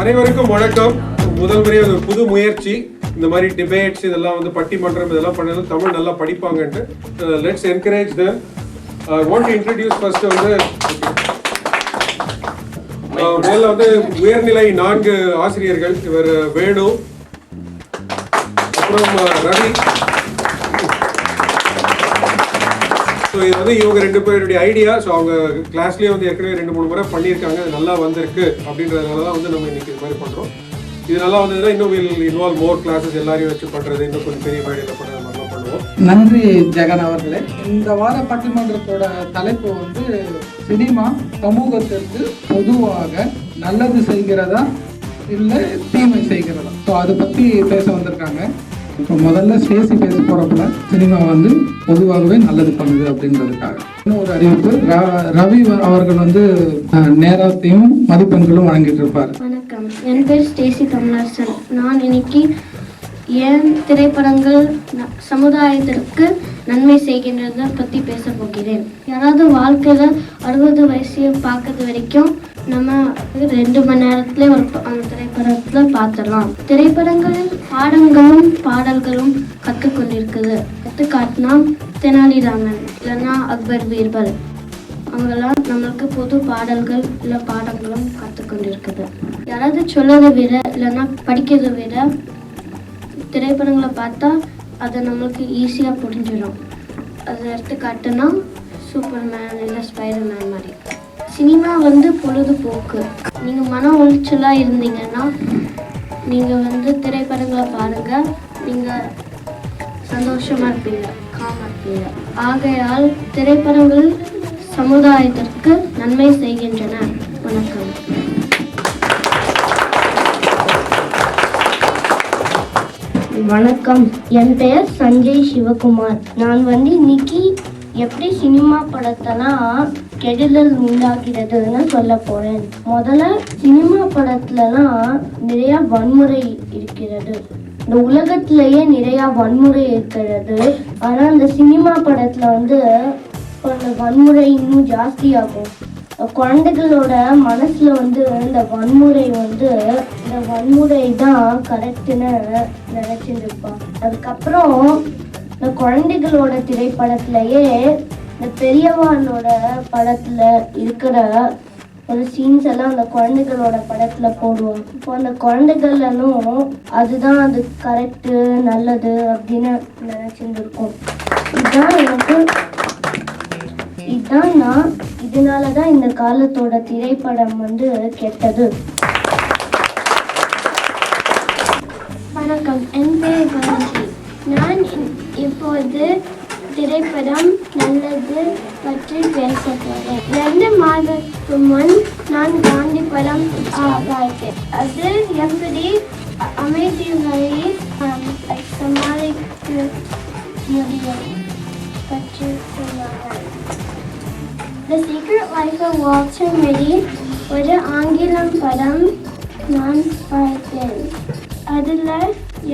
அனைவருக்கும் வணக்கம். முதல் முறை ஒரு புது முயற்சி. இந்த மாதிரி டிபேட்ஸ் இதெல்லாம் வந்து பட்டிமன்றம் இதெல்லாம் பண்ணது தமிழ் நல்லா படிப்பாங்கன்ட்டு let's encourage the want introduce first வந்து முதல்ல வந்து உயர்நிலை நான்கு ஆசிரியர்கள் இவர் வேணு அப்புறம் ரவி. ஸோ இது வந்து இவங்க ரெண்டு பேருடைய ஐடியா ஸோ அவங்க கிளாஸ்லேயே வந்து ஏற்கனவே ரெண்டு மூணு முறை பண்ணியிருக்காங்க. அது நல்லா வந்திருக்கு அப்படின்றதுனால தான் வந்து நம்ம இன்னைக்கு இது மாதிரி பண்ணுறோம் இது நல்லா வந்ததுன்னா இன்னும் வில் இன்வால்வ் மோர் கிளாஸஸ் எல்லாரையும் வச்சு பண்ணுறது இன்னும் கொஞ்சம் பெரிய மாதிரியில் பண்ணுறது மாதிரிலாம் பண்ணுவோம். நன்றி ஜெகன் அவர்களே. இந்த வார பட்டிமன்றத்தோட தலைப்பு வந்து சினிமா சமூகத்திற்கு பொதுவாக நல்லது செய்கிறதா இல்லை தீமை செய்கிறதா? ஸோ அதை பற்றி பேச வந்திருக்காங்க. இப்போ முதல்ல ஸ்டேசி பேச போகிறப்பல சினிமா வந்து பொதுவாகவே நல்லது பண்ணுது அப்படின்றதுக்காக. இன்னும் ஒரு அறிவிப்பு ரவி அவர்கள் வந்து நேரத்தையும் மதிப்பெண்களும் வழங்கிட்டு இருப்பார் வணக்கம். என் பேர் ஸ்டேசி கமலாசன் நான் இன்னைக்கு ஏன் திரைப்படங்கள் சமுதாயத்திற்கு நன்மை செய்கின்றத பற்றி பேச போகிறேன். யாராவது வாழ்க்கையில் அறுபது வயசு பார்க்கறது வரைக்கும் நம்ம ரெண்டு மணி நேரத்துல ஒரு அந்த திரைப்படத்தில் பார்த்துடலாம் திரைப்படங்களில் பாடங்களும் பாடல்களும் கற்றுக்கொண்டிருக்குது எடுத்துக்காட்டினா தெனாலிராமன் இல்லைன்னா அக்பர் பீர்பல் அவங்கெல்லாம் நம்மளுக்கு புது பாடல்கள் இல்லை பாடங்களும் கற்றுக்கொண்டிருக்குது யாராவது சொல்லதை விட இல்லைன்னா படிக்கிறதை விட திரைப்படங்களை பார்த்தா அதை நம்மளுக்கு ஈஸியாக புரிஞ்சிடும். அது எடுத்துக்காட்டுனா சூப்பர் மேன் இல்லை ஸ்பைடர் மேன் மாதிரி. சினிமா வந்து பொழுதுபோக்கு. நீங்கள் மன உளைச்சலாக இருந்தீங்கன்னா நீங்கள் வந்து திரைப்படங்களை பாருங்கள் நீங்கள் சந்தோஷமாக இருப்பீங்க காமாக இருப்பீங்க. ஆகையால் திரைப்படங்கள் சமுதாயத்திற்கு நன்மை செய்கின்றன. வணக்கம். வணக்கம். என் பெயர் சஞ்சய் சிவகுமார். நான் வந்து இன்னைக்கு எப்படி சினிமா படத்தெல்லாம் கெடுதல் உண்டாகிறதுன்னு சொல்ல போறேன் முதல்ல சினிமா படத்துலலாம் நிறைய வன்முறை இருக்கிறது. இந்த உலகத்திலேயே நிறைய வன்முறை இருக்கிறது. ஆனால் இந்த சினிமா படத்துல வந்து கொஞ்சம் வன்முறை இன்னும் ஜாஸ்தியாகும். குழந்தைகளோட மனசுல வந்து இந்த வன்முறை வந்து இந்த வன்முறை தான் கரெக்டுன்னு நினைச்சிட்டு இருப்பான் அதுக்கப்புறம் இந்த குழந்தைகளோட திரைப்படத்திலேயே இந்த பெரியவானோட படத்துல இருக்கிற ஒரு சீன்ஸ் எல்லாம் அந்த குழந்தைகளோட படத்துல போடுவோம் இப்போ அந்த குழந்தைகளும் அதுதான் அது கரெக்டு நல்லது அப்படின்னு நினைச்சிட்டு இதுதான் எனக்கு இதுதான் நான் இதனால தான் இந்த காலத்தோட திரைப்படம் வந்து கெட்டது. வணக்கம். என் பேர் நான் இப்போது திரைப்படம் நல்லது பற்றி பேச ரெண்டு மாதத்துக்கு முன் நான் காந்தி படம் பார்த்தேன் அது எப்படி அ- அமைதி வழி சமாளிக்க முடியும் பற்றி சொன்னார்கள். The Secret Life of Walter Mitty ஒரு ஆங்கிலம் படம் நான் பார்த்தேன். அதில்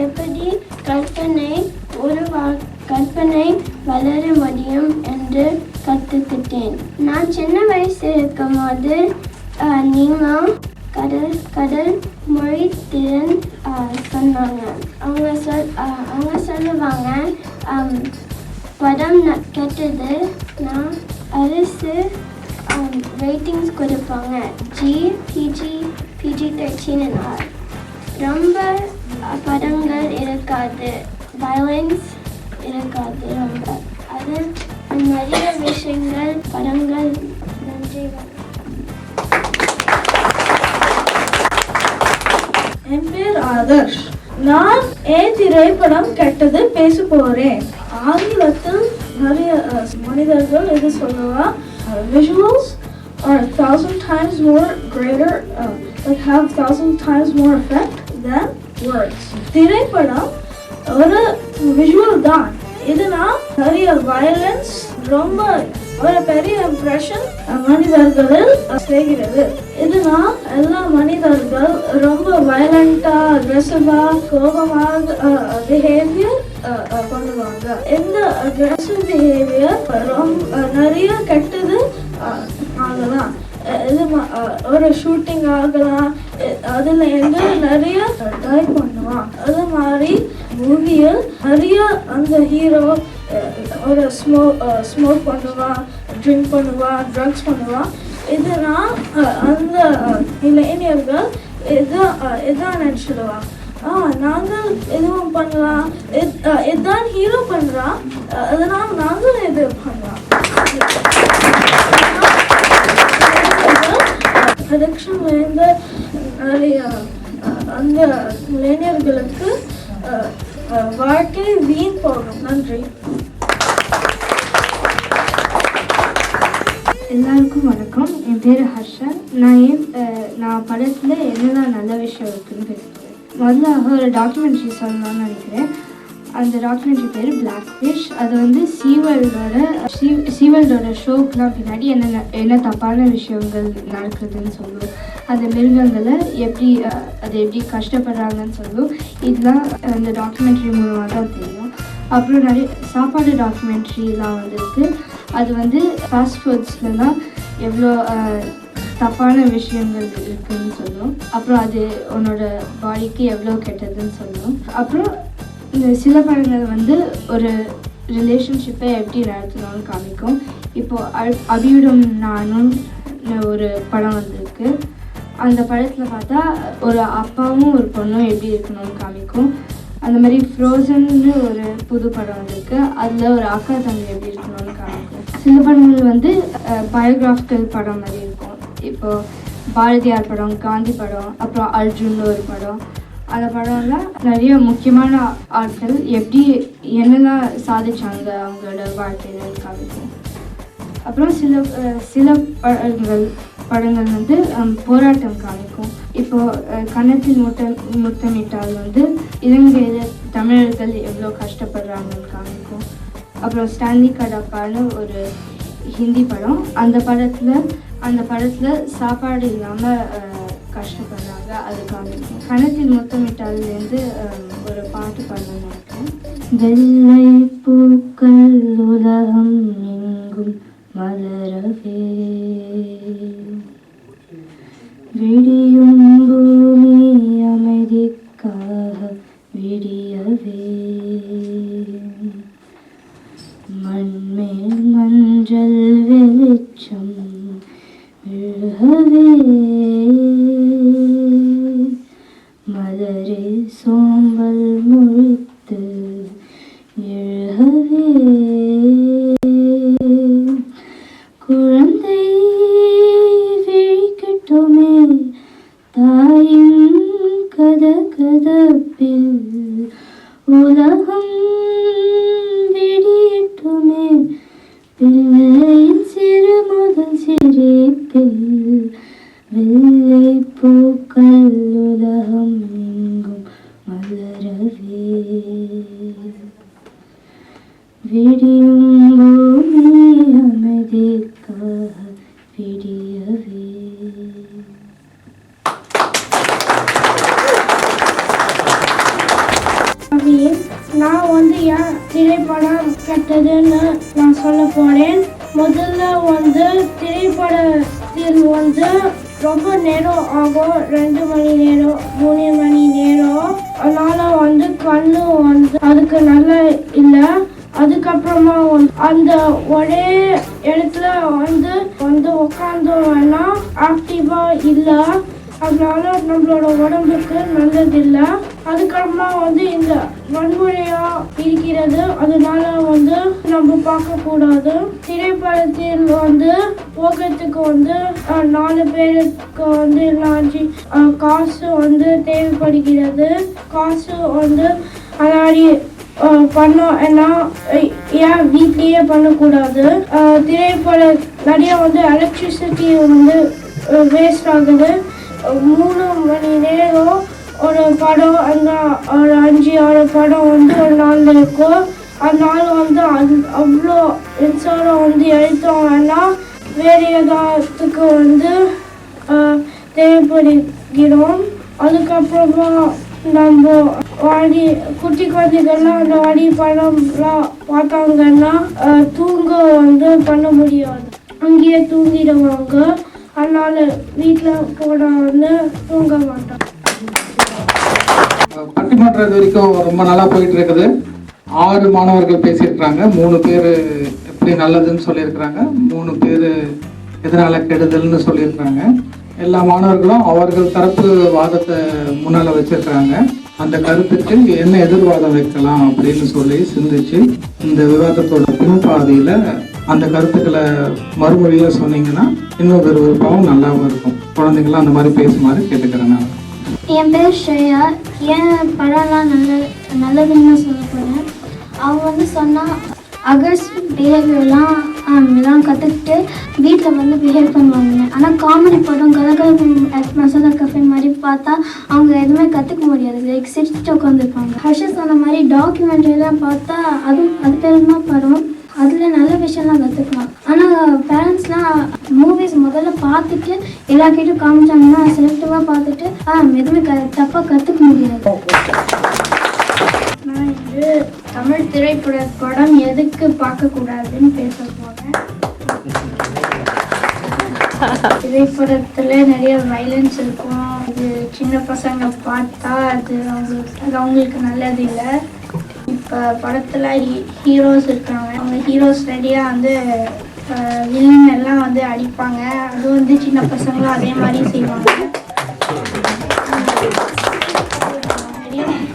எப்படி கற்பனை ஒரு வா- கற்பனை வளர முடியும் என்று கற்றுக்கிட்டேன். நான் சின்ன வயசு இருக்கும்போது போது நீங்களும் கடல் கடல் மொழி திறன் சொன்னாங்க. அவங்க சொல் அவங்க சொல்லுவாங்க படம் ந- கெட்டது நான் அரசு ரேட்டிங்ஸ் கொடுப்பாங்க. G PG PG thirteen R ரொம்ப படங்கள் இருக்காது. வயலன்ஸ் இருக்காது ரொம்ப அது நிறைய விஷயங்கள் படங்கள் நன்றி வணக்கம். என் பேர் ஆதர்ஷ் நான் ஏன் திரைப்படம் கெட்டது பேச போறேன் ஆங்கிலத்தில் நிறைய அஹ், மனிதர்கள் இது சொல்லுவா visuals are thousand times more greater uh, like have thousand times more effect than words திரைப்படம் ஒரு விஷுவல் தான். இதுனா நிறைய வயலன்ஸ் ரொம்ப ஒரு பெரிய இம்ப்ரெஷன் மனிதர்களில் செய்கிறது. இதுனா எல்லா மனிதர்கள் ரொம்ப வயலண்டா அக்ரெசிவா கோபமாக பிஹேவியர் பண்ணுவாங்க. இந்த அக்ரெசிவ் பிஹேவியர் ரொம்ப நிறைய கெட்டது ஆகலாம். இது ஒரு ஷூட்டிங் ஆகலாம். அதில் அதுல இருந்து நிறைய ட்ரை பண்ணுவான். அது மாதிரி மூவியில் நிறைய அந்த ஹீரோ ஒரு ஸ்மோ ஸ்மோக் பண்ணுவா ட்ரிங்க் பண்ணுவா ட்ரக்ஸ் பண்ணுவா. இதெல்லாம் அந்த இளைஞர்கள் இது இதான் நினச்சிடுவா? ஆ நாங்கள் எதுவும் பண்ணலாம் இது- இதுதான் ஹீரோ பண்ணுறான் அதனால் நாங்கள் இது பண்ணலாம்? ப்ரொடக்ஷன்ல இருந்து நிறைய அந்த இளைஞர்களுக்கு வாழ்க்கையில் வீண் போகும். நன்றி. எல்லாருக்கும் வணக்கம். என் பேர் ஹர்ஷன். நான் ஏன் நான் படத்தில் என்னென்ன நல்ல விஷயம் இருக்குன்னு பேசுகிறேன் முதல்ல ஒரு டாக்குமெண்ட்ரி சொல்லலாம்னு நினைக்கிறேன். அந்த டாக்குமெண்ட்ரி பேர் பிளாக் ஃபிஷ் அது வந்து சீவல்டோட சீ சீவல்டோட ஷோக்கெலாம் பின்னாடி என்னென்ன என்ன தப்பான விஷயங்கள் நடக்குதுன்னு சொல்லும். அந்த மிருகங்களை எப்படி அது எப்படி கஷ்டப்படுறாங்கன்னு சொல்லும். இதெல்லாம் அந்த டாக்குமெண்ட்ரி மூலமாக தான் தெரியும். அப்புறம் நிறைய சாப்பாடு டாக்குமெண்ட்ரிலாம் வந்துருக்கு. அது வந்து ஃபாஸ்ட் ஃபுட்ஸ்லலாம் எவ்வளோ தப்பான விஷயங்கள் இருக்குதுன்னு சொல்லும். அப்புறம் அது உன்னோட பாடிக்கு எவ்வளோ கெட்டதுன்னு சொல்லும். அப்புறம் இந்த சில படங்கள் வந்து ஒரு ரிலேஷன்ஷிப்பை எப்படி நடத்தணும்னு காமிக்கும். இப்போது அபியுடம் நானும் ஒரு படம் வந்திருக்கு. அந்த படத்தில் பார்த்தா ஒரு அப்பாவும் ஒரு பொண்ணும் எப்படி இருக்கணும்னு காமிக்கும். அந்த மாதிரி ஃப்ரோசன்னு ஒரு புது படம் வந்திருக்கு. அதில் ஒரு அக்கா தம்பி எப்படி இருக்கணும்னு காமிக்கும். சில படங்கள் வந்து பயோகிராஃபிக்கல் படம் மாதிரி இருக்கும். இப்போ பாரதியார் படம் காந்தி படம் அப்புறம் அர்ஜுன் ஒரு படம். அந்த படம்லாம் நிறைய முக்கியமான ஆட்கள் எப்படி என்னெல்லாம் சாதிச்சாங்க அவங்களோட வாழ்க்கையில காமிக்கும் அப்புறம் சில சில படங்கள் படங்கள் வந்து போராட்டம் காமிக்கும். இப்போ கன்னத்தில் முட்டம் முத்தமிட்டால் வந்து இலங்கையில் தமிழர்கள் எவ்வளோ கஷ்டப்படுறாங்கன்னு காமிக்கும். அப்புறம் ஸ்டான்லி கடப்பான்னு ஒரு ஹிந்தி படம். அந்த படத்தில் அந்த படத்தில் சாப்பாடு இல்லாமல் கஷ்டப்படுறாங்க அது காமிக்கும். கணத்தில் முத்தமிட்டாலேருந்து ஒரு பாட்டு பாடணும்னு நினைக்கிறேன். வெள்ளை பூக்கள் உலகம் எங்கும் மலரவே. விடியும் பூமி அமைதிக்காக விடியவே. மண்மேல் மஞ்சள் வெளிச்சம் விழவே எழுகவே தெரியும் நான் வந்து ஏன் திரைப்படம் கெட்டதுன்னு நான் சொல்ல போனேன் முதல்ல வந்து திரைப்படத்தில் வந்து ரொம்ப நேரம் ஆகும். ரெண்டு மணி நேரம் மூணு மணி நேரம். அதனால வந்து கண்ணு வந்து அதுக்கு நல்லா இல்லை. அதுக்கப்புறமா அந்த ஒரே இடத்துல வந்து வந்து உட்காந்தோம்னா ஆக்டிவாக இல்லை. அதனால நம்மளோட உடம்புக்கு நல்லதில்லை. அதுக்கப்புறமா வந்து இந்த வன்முறையா இருக்கிறது அதனால வந்து நம்ம பார்க்க கூடாது. திரைப்படத்தில் வந்து போகிறதுக்கு வந்து நாலு பேருக்கு வந்து இல்லாஞ்சி காசு வந்து தேவைப்படுகிறது. காசு வந்து அதாடி பண்ணோம் ஏன்னா ஏன் வீட்லயே பண்ணக்கூடாது. திரைப்பட நிறைய வந்து எலக்ட்ரிசிட்டி வந்து வேஸ்ட் ஆகுது. மூணு மணி நேரம் ஒரு படம் அந்த ஒரு அஞ்சு ஆறு படம் வந்து ஒரு நாளில் இருக்கும். அதனால வந்து அந் அவ்வளோ மின்சாரம் வந்து எழுத்தோம்னா வேறு ஏதாவதுக்கு வந்து தேவைப்படுகிறோம். அதுக்கப்புறமா நம்ம வாடி குட்டி குழந்தைகள்லாம் அந்த வாடி படம்லாம் பார்த்தாங்கன்னா தூங்க வந்து பண்ண முடியாது. அங்கேயே தூங்கிடுவாங்க. அதனால வீட்டில் போட வந்து தூங்க மாட்டோம் பட்டிமன்றம் இது வரைக்கும் ரொம்ப நல்லா போயிட்டு இருக்குது ஆறு மாணவர்கள் பேசியிருக்கிறாங்க. மூணு பேர் எப்படி நல்லதுன்னு சொல்லியிருக்கிறாங்க. மூணு பேர் எதனால கெடுதல்னு சொல்லியிருக்கிறாங்க. எல்லா மாணவர்களும் அவர்கள் தரப்பு வாதத்தை முன்னால வச்சிருக்கிறாங்க. அந்த கருத்துக்கு என்ன எதிர்வாதம் வைக்கலாம் அப்படின்னு சொல்லி சிந்திச்சு இந்த விவாதத்தோட பின்பாதியில அந்த கருத்துக்களை மறுமொழியாக சொன்னீங்கன்னா இன்னும் விறுவிறுப்பாகவும் நல்லாவும் இருக்கும். குழந்தைங்களாம் அந்த மாதிரி பேசுமாறு கேட்டுக்கிறேன் நான். என் பேர் ஸ்ரேயா. ஏன் படம்லாம் நல்ல நல்லதுன்னு சொல்ல போகிறேன் அவங்க வந்து சொன்னால் அகர்ஸ் பிஹேவியர்லாம் இதெல்லாம் கற்றுக்கிட்டு வீட்டில் வந்து பிஹேவ் பண்ணுவாங்க. ஆனால் காமெடி படம் கலகலப்பு மசாலா கஃபே மாதிரி பார்த்தா அவங்க எதுவுமே கற்றுக்க முடியாது. லைக் சிரிச்சுட்டு உட்காந்துருப்பாங்க ஹர்ஷ சொன்ன மாதிரி டாக்குமெண்ட்ரிலாம் பார்த்தா அதுவும் அது பேர் படம்? அதில் நல்ல விஷயம்லாம் கற்றுக்கலாம் ஆனால் பேரண்ட்ஸ்லாம் மூவிஸ் முதல்ல பார்த்துட்டு எல்லா கிட்டும் காமிச்சாங்கன்னா செலக்டிவாக பார்த்துட்டு ஆ எதுவுமே க தப்பாக கற்றுக்க முடியாது. நான் இது தமிழ் திரைப்பட படம் எதுக்கு பார்க்கக்கூடாதுன்னு பேச போகிறேன் திரைப்படத்தில் நிறைய வைலன்ஸ் இருக்கும். அது சின்ன பசங்க பார்த்தா அது அவங்களுக்கு அது அவங்களுக்கு நல்லது இல்லை. இப்போ படத்தில் ஹீரோஸ் இருக்காங்க. அவங்க ஹீரோஸ் ரெடியாக வந்து வில்லன் எல்லாம் வந்து அடிப்பாங்க. அது வந்து சின்ன பசங்களும் அதே மாதிரி செய்வாங்க.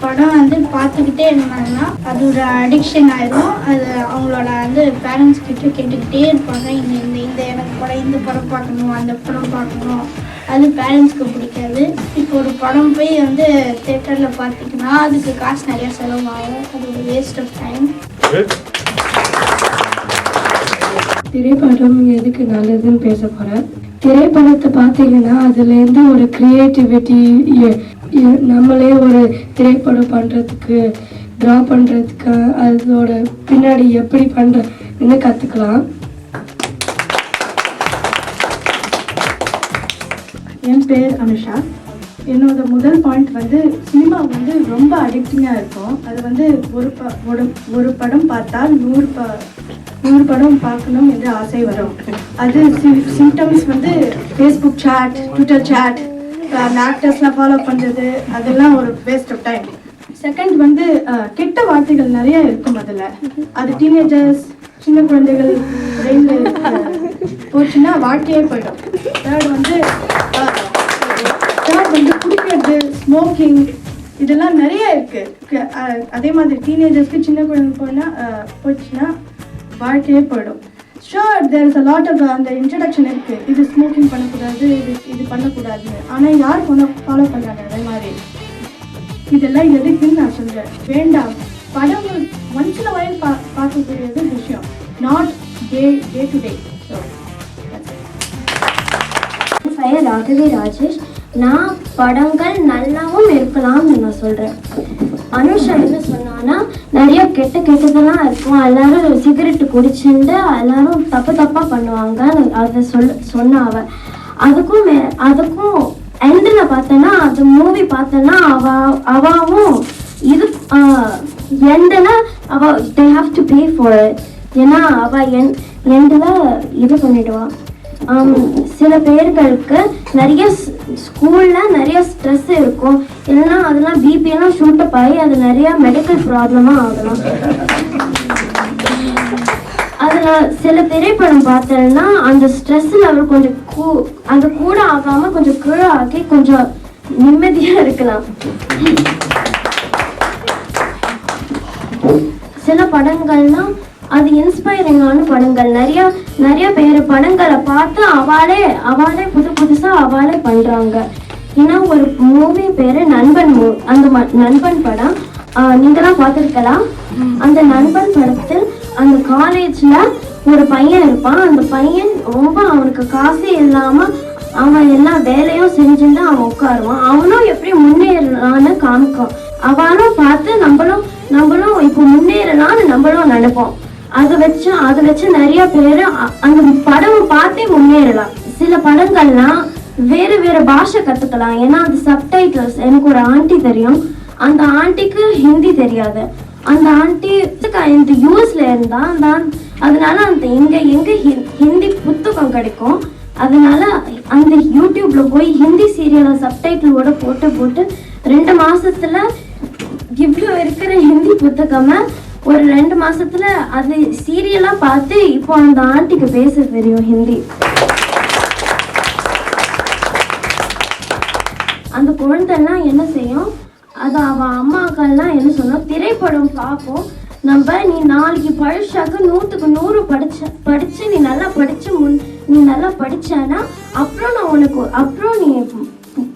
படம் வந்து பார்த்துக்கிட்டே இருந்தாங்கன்னா அதோட அடிக்ஷன் ஆயிடும் அது அவங்களோட வந்து பேரண்ட்ஸ் கிட்ட கேட்டுக்கிட்டே இருப்பாங்க. இந்த இந்த இந்த எனக்கு படம் இந்த படம் பார்க்கணும் அந்த படம் பார்க்கணும். அது பேரண்ட்ஸ்க்கு பிடிக்காது. இப்போ ஒரு படம் போய் வந்து தேட்டரில் பார்த்தீங்கன்னா அதுக்கு காசு நிறையா செலவாகும். அது ஒரு வேஸ்ட் ஆஃப் டைம் திரைப்படம் எதுக்கு நல்லதுன்னு பேச போகிறேன் திரைப்படத்தை பார்த்தீங்கன்னா அதுலேருந்து ஒரு க்ரியேட்டிவிட்டி நம்மளே ஒரு திரைப்படம் பண்ணுறதுக்கு ட்ரா பண்ணுறதுக்கு அதோட பின்னாடி எப்படி பண்ணுறதுன்னு கற்றுக்கலாம் என் பேர் அனுஷா. என்னோட முதல் பாயிண்ட் வந்து சினிமா வந்து ரொம்ப அடிக்டிங்காக இருக்கும். அது வந்து ஒரு ப ஒரு ஒரு படம் பார்த்தால் நூறு ப நூறு படம் பார்க்கணும் என்று ஆசை வரும். அது சிம்டம்ஸ் வந்து ஃபேஸ்புக் சேட் ட்விட்டர் சேட் அந்த ஆக்டர்ஸ்லாம் ஃபாலோ பண்ணுறது அதெல்லாம் ஒரு வேஸ்ட் ஆஃப் டைம் செகண்ட் வந்து கெட்ட வார்த்தைகள் நிறைய இருக்கும் அதில். அது டீனேஜர்ஸ் சின்ன குழந்தைகள் போச்சுன்னா வாழ்க்கையே போயிடும். தேர்ட் வந்து அது ஸ்மோக்கிங் இதெல்லாம் நிறைய இருக்கு. அதே மாதிரி டீனேஜர்ஸ்க்கு சின்ன குழந்தை போனால் போச்சுன்னா வாழ்க்கையே போயிடும். Sure there is a lot of அந்த இன்ட்ரடக்ஷன் இருக்கு. இது ஸ்மோக்கிங் பண்ணக்கூடாது இது இது பண்ணக்கூடாதுன்னு. ஆனால் யார் ஃபாலோ பண்ணுறாங்க அதே மாதிரி? இதெல்லாம் எதுக்குன்னு நான் சொல்கிறேன் வேண்டாம். படங்கள் ஒன்ஸ் இன் வயல் பா பார்க்கக்கூடியது விஷயம். Not day day to day so ராகவே Rajesh. நான் படங்கள் நல்லாவும் இருக்கலாம்னு நான் சொல்கிறேன் அனுஷா என்ன சொன்னான்னா நிறைய கெட்ட கெட்டதெல்லாம் இருக்கும். எல்லாரும் சிகரெட்டு குடிச்சுட்டு எல்லாரும் தப்பு தப்பாக பண்ணுவாங்க. அதை சொல் சொன்ன அவ. அதுக்கும் அதுக்கும் எண்டில் பார்த்தோன்னா அந்த மூவி பார்த்தோன்னா அவ அவாவும் இது எண்டில் அவ they have to pay for ஏன்னா அவ என் எண்டில் இது பண்ணிடுவான் சில பேர்களுக்கு நிறைய ஸ்கூலில் நிறைய ஸ்ட்ரெஸ் இருக்கும். இல்லைன்னா அதெல்லாம் பிபி எல்லாம் ஷூட்டப் ஆகி அது நிறைய மெடிக்கல் ப்ராப்ளமாக ஆகலாம். அதில் சில திரைப்படம் பார்த்தேன்னா அந்த ஸ்ட்ரெஸ் லெவல் கொஞ்சம் கூ அந்த கூட ஆகாம கொஞ்சம் கீழே ஆக்கி கொஞ்சம் நிம்மதியா இருக்கலாம். சில படங்கள்லாம் அது இன்ஸ்பைரிங்கான படங்கள். நிறைய நிறைய பேர் படங்களை பார்த்து அவாளே அவாளே புது புதுசா அவாளே பண்றாங்க. ஏன்னா ஒரு மூவி பேரு நண்பன் மூ அந்த நண்பன் படம். நீங்களாம் பார்த்துருக்கலாம். அந்த நண்பன் படத்தில் அந்த காலேஜில் ஒரு பையன் இருப்பான். அந்த பையன் ரொம்ப அவனுக்கு காசே இல்லாமல் அவன் எல்லா வேலையும் செஞ்சுட்டு அவன் உட்காருவான். அவனும் எப்படி முன்னேறலான்னு காமிக்கும். அவனும் பார்த்து நம்மளும் நம்மளும் இப்போ முன்னேறலாம்னு நம்மளும் நினைப்போம். அதை வச்சு அதை வச்சு நிறைய பேர் அந்த படம் பார்த்தே முன்னேறலாம். சில படங்கள்லாம் வேறு வேறு பாஷை கற்றுக்கலாம் ஏன்னா அந்த சப்டைட்டில்ஸ் எனக்கு ஒரு ஆண்டி தெரியும். அந்த ஆண்டிக்கு ஹிந்தி தெரியாது. அந்த ஆண்டி இந்த யூஎஸ்ல இருந்தா அந்த அதனால அந்த எங்க எங்க ஹிந்தி புத்தகம் கிடைக்கும். அதனால அந்த யூடியூப்ல போய் ஹிந்தி சீரியலை சப்டைட்டிலோட போட்டு போட்டு ரெண்டு மாசத்துல இவ்வளோ இருக்கிற ஹிந்தி புத்தகமை ஒரு ரெண்டு மாசத்துல அது சீரியலா பார்த்து இப்போ அந்த ஆண்டிக்கு பேச தெரியும் ஹிந்தி. அந்த குழந்தைலாம் என்ன செய்யும்? அது அவ அம்மாக்கள்லாம் என்ன சொன்னோம் திரைப்படம் பார்ப்போம். நம்ம நீ நாளைக்கு படிச்சாக்க நூற்றுக்கு நூறு படிச்ச படிச்சு நீ நல்லா படிச்சு முன் நீ நல்லா படிச்சானா அப்புறம் நான் உனக்கு அப்புறம் நீ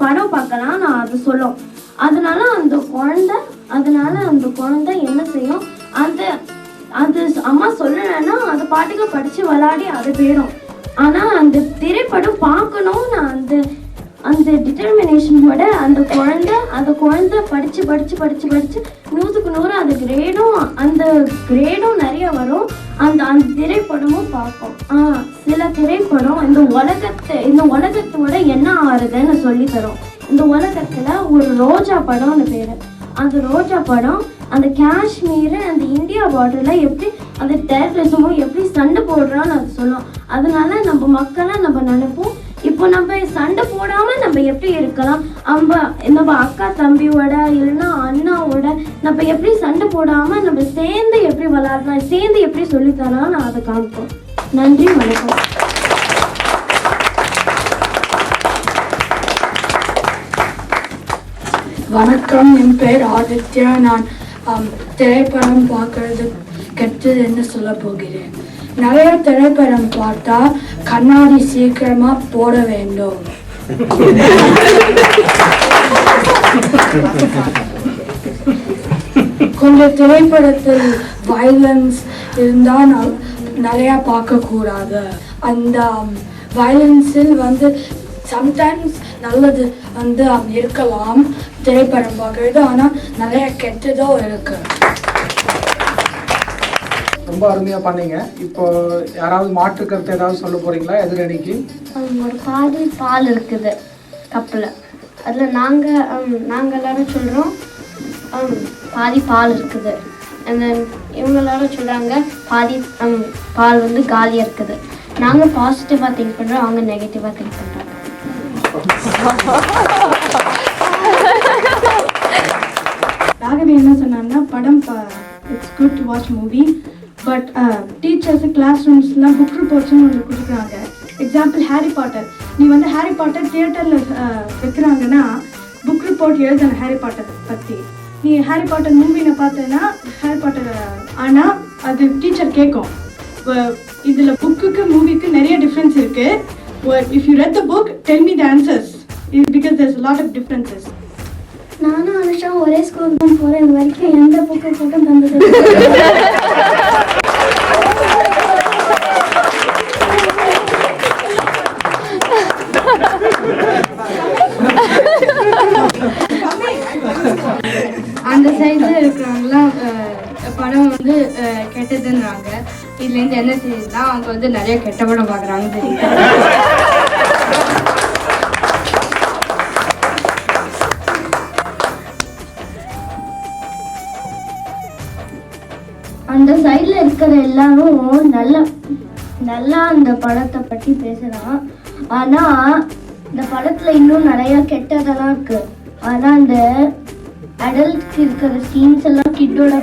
படம் பார்க்கலாம் நான் அது சொல்லும். அதனால அந்த குழந்தை அதனால அந்த குழந்தை என்ன செய்யும்? அந்த அது அம்மா சொல்லலைன்னா அந்த பாட்டுக்கு படித்து விளையாடி அது போயிடும். ஆனால் அந்த திரைப்படம் பார்க்கணும்னு அந்த அந்த டிட்டர்மினேஷனோட அந்த குழந்தை அந்த குழந்தை படித்து படித்து படித்து படித்து நூற்றுக்கு நூறு அந்த கிரேடும் அந்த கிரேடும் நிறைய வரும். அந்த அந்த திரைப்படமும் பார்க்கும். ஆ சில திரைப்படம் இந்த உலகத்தை இந்த உலகத்தோட என்ன ஆறுதுன்னு சொல்லி தரும். இந்த உலகத்தில் ஒரு ரோஜா படம்னு பேர். அந்த ரோஜா படம் அந்த காஷ்மீர் அந்த இந்தியா பார்டரில் எப்படி அந்த டெரரிசமும் எப்படி சண்டை போடுறான்னு அது சொல்லும். அதனால நம்ம மக்களை நம்ம நினைப்போம். இப்போ நம்ம சண்டை போடாமல் நம்ம எப்படி இருக்கலாம்? நம்ம நம்ம அக்கா தம்பியோட இல்லைன்னா அண்ணாவோட நம்ம எப்படி சண்டை போடாமல் நம்ம சேர்ந்து எப்படி விளையாடலாம்? சேர்ந்து எப்படி சொல்லித்தரலாம் நான் அதை காமிப்போம். நன்றி வணக்கம். வணக்கம். என் பெயர் ஆதித்யா. நான் திரைப்படம் பார்க்கறது கெட்டது என்று சொல்ல போகிறேன். நிறைய திரைப்படம் பார்த்தா கண்ணாடி சீக்கிரமா போட வேண்டும். கொஞ்சம் திரைப்படத்தில் வயலன்ஸ் இருந்தால் நிறைய நிறையா பார்க்கக்கூடாது அந்த வயலன்ஸில் வந்து சம்டைம்ஸ் நல்லது வந்து இருக்கலாம். திரைப்படம் பார்க்கறது ஆனால் நிறைய கெட்டதோ இருக்கு. ரொம்ப அருமையா பண்ணீங்க. இப்போ யாராவது மாற்று கருத்து ஏதாவது சொல்ல போறீங்களா? எதிரணிக்கு? ஒரு பாதி பால் இருக்குது கப்பில். அதில் நாங்கள் நாங்கள் எல்லாரும் சொல்கிறோம் பாதி பால் இருக்குது. இவங்க எல்லாரும் சொல்கிறாங்க பாதி பால் வந்து காலியாக இருக்குது. நாங்கள் பாசிட்டிவாக திங்க் பண்ணுறோம் அவங்க நெகட்டிவாக திங்க் பண்ணுறாங்க ராகவி என்ன சொன்னாங்கன்னா படம் it's good to watch movie but teachers class ரூம்ஸ்லாம் book ரிப்போர்ட்ஸ்னு ஒன்று கொடுக்குறாங்க. எக்ஸாம்பிள் ஹாரி பாட்டர் நீ வந்து ஹாரி பாட்டர் தியேட்டரில் வைக்கிறாங்கன்னா புக் ரிப்போர்ட் எழுதணும் ஹாரி பாட்டர் பற்றி நீ ஹாரி பாட்டர் மூவியில் பார்த்தேன்னா ஹாரி பாட்டர் ஆனால் அது டீச்சர் கேட்கும். இதில் புக்குக்கு மூவிக்கு நிறைய டிஃப்ரென்ஸ் இருக்குது if you read the book tell me the answers because there's lot of differences நானும் அனுஷா ஒரே ஸ்கூல் தான் போகிறேன் இது வரைக்கும் எந்த புக்கு போட்டும் தந்தது அந்த சைடில் இருக்கிறவங்களாம் படம் வந்து கெட்டதுன்றாங்க இதுலேருந்து என்ன தெரியுதுன்னா அவங்க வந்து நிறைய கெட்ட படம் பார்க்குறாங்க தெரியும் சைடில் இருக்கிற எல்லாரும் நல்லா நல்லா அந்த படத்தை பற்றி பேசுகிறான் ஆனால் இந்த படத்தில் இன்னும் நிறையா கெட்டதெல்லாம் இருக்கு. ஆனால் அந்த அடல்ட்க்கு இருக்கிற சீன்ஸ் எல்லாம் கிட்டோட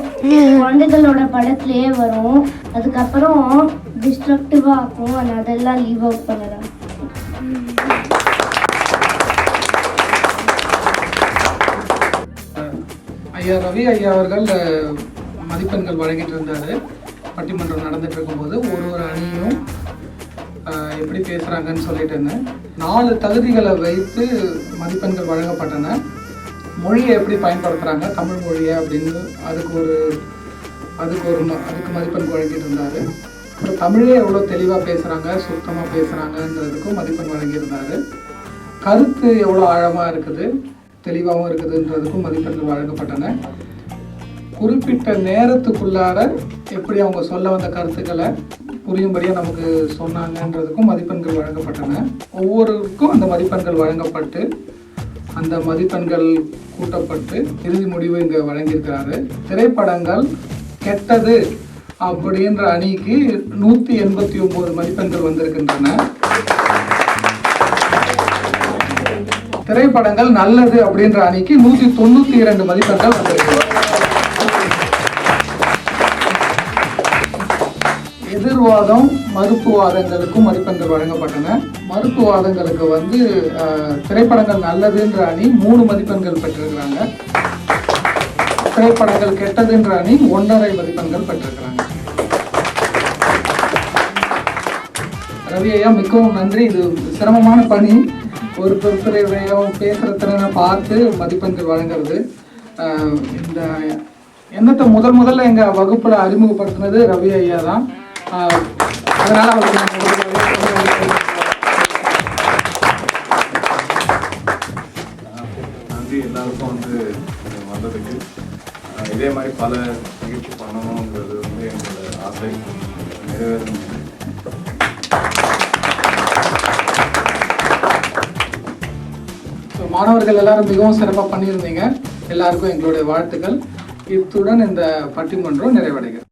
குழந்தைகளோட படத்துலயே வரும். அதுக்கப்புறம் டிஸ்ட்ரக்டிவாக ஆக்கும் ஆனால் அதெல்லாம் லீவ் அவுட் பண்ணலாம். ஐயா ரவி ஐயா அவர்கள் மதிப்பெண்கள் வழங்கிட்டு இருந்தார். பட்டிமன்றம் நடந்துட்டு இருக்கும்போது ஒரு ஒரு அணியும் எப்படி பேசுகிறாங்கன்னு சொல்லிட்டு இருந்தேன் நாலு தகுதிகளை வைத்து மதிப்பெண்கள் வழங்கப்பட்டன. மொழியை எப்படி பயன்படுத்துகிறாங்க தமிழ் மொழியை அப்படின்னு அதுக்கு ஒரு அதுக்கு ஒரு அதுக்கு மதிப்பெண் வழங்கிட்டு இருந்தார். அப்புறம் தமிழே எவ்வளோ தெளிவாக பேசுகிறாங்க சுத்தமாக பேசுகிறாங்கன்றதுக்கும் மதிப்பெண் வழங்கியிருந்தார். கருத்து எவ்வளோ ஆழமாக இருக்குது தெளிவாகவும் இருக்குதுன்றதுக்கும் மதிப்பெண்கள் வழங்கப்பட்டன. குறிப்பிட்ட நேரத்துக்குள்ளார எப்படி அவங்க சொல்ல வந்த கருத்துக்களை புரியும்படியாக நமக்கு சொன்னாங்கன்றதுக்கும் மதிப்பெண்கள் வழங்கப்பட்டன. ஒவ்வொருக்கும் அந்த மதிப்பெண்கள் வழங்கப்பட்டு அந்த மதிப்பெண்கள் கூட்டப்பட்டு இறுதி முடிவு இங்கே வழங்கியிருக்கிறாரு. திரைப்படங்கள் கெட்டது அப்படின்ற அணிக்கு நூற்றி எண்பத்தி ஒம்பது மதிப்பெண்கள் வந்திருக்கின்றன. திரைப்படங்கள் நல்லது அப்படின்ற அணிக்கு நூற்றி தொண்ணூற்றி இரண்டு மதிப்பெண்கள் வந்திருக்கு எதிர்வாதம் மறுப்புவாதங்களுக்கும் மதிப்பெண்கள் வழங்கப்பட்டன. மறுப்புவாதங்களுக்கு வந்து திரைப்படங்கள் நல்லதுன்ற அணி மூணு மதிப்பெண்கள் பெற்றிருக்கிறாங்க. திரைப்படங்கள் கெட்டதுன்ற அணி ஒன்றரை மதிப்பெண்கள் பெற்றிருக்கிறாங்க. ரவி ஐயா மிகவும் நன்றி. இது சிரமமான பணி. ஒரு ஒருத்தரையும் பேசுகிற திறனை பார்த்து மதிப்பெண்கள் வழங்குறது. இந்த எண்ணத்தை முதல் முதல்ல எங்கள் வகுப்பில் அறிமுகப்படுத்தினது ரவி ஐயா தான். அதனால நன்றி எல்லாருக்கும் வந்து வந்ததுக்கு. இதே மாதிரி பல நிகழ்ச்சி பண்ணணுங்கிறது வந்து என்னோட ஆசை. நிறைவேறும் மாணவர்கள் எல்லாரும் மிகவும் சிறப்பாக பண்ணியிருந்தீங்க. எல்லாருக்கும் எங்களுடைய வாழ்த்துக்கள். இத்துடன் இந்த பட்டிமன்றம் நிறைவடைகிறது.